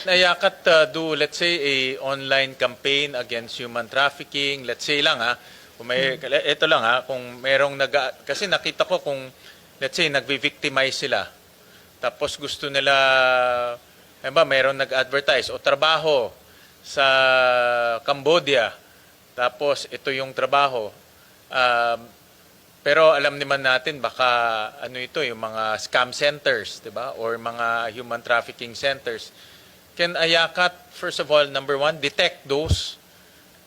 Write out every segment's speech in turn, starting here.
Nayakat uh, do, let's say, a online campaign against human trafficking. Let's say lang ha, kung may, ito lang ha, kung merong nag kasi nakita ko kung, let's say, nagvi-victimize sila. Tapos gusto nila, eh ba, meron nag-advertise o trabaho sa Cambodia. Tapos ito yung trabaho. Um, pero alam naman natin baka ano ito yung mga scam centers, 'di ba? Or mga human trafficking centers. Can Ayakat first of all number one detect those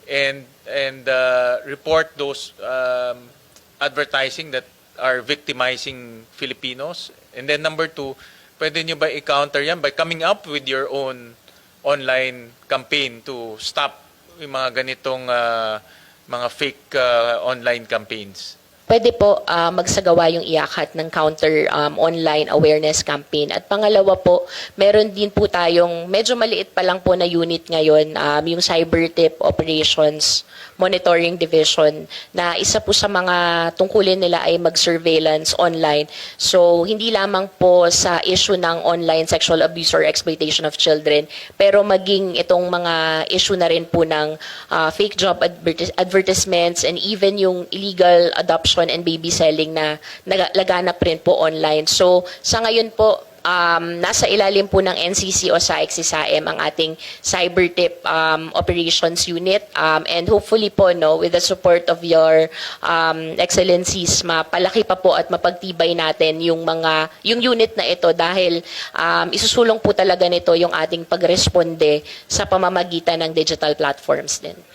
and and uh, report those um, advertising that are victimizing Filipinos? And then number two, pwede nyo ba i-counter yan by coming up with your own online campaign to stop yung mga ganitong uh, mga fake uh, online campaigns? Pwede po ah, magsagawa yung iyakat ng counter um, online awareness campaign. At pangalawa po, meron din po tayong medyo maliit pa lang po na unit ngayon, um, yung Cyber Tip Operations Monitoring Division, na isa po sa mga tungkulin nila ay mag-surveillance online. So, hindi lamang po sa issue ng online sexual abuse or exploitation of children, pero maging itong mga issue na rin po ng ah, fake job advertis- advertisements and even yung illegal adoption and baby selling na naga- laganap rin po online. So, sa ngayon po, um, nasa ilalim po ng NCC o sa XISAM ang ating cyber tip um, operations unit um, and hopefully po no with the support of your um, excellencies mapalaki pa po at mapagtibay natin yung mga yung unit na ito dahil um, isusulong po talaga nito yung ating pagresponde sa pamamagitan ng digital platforms din.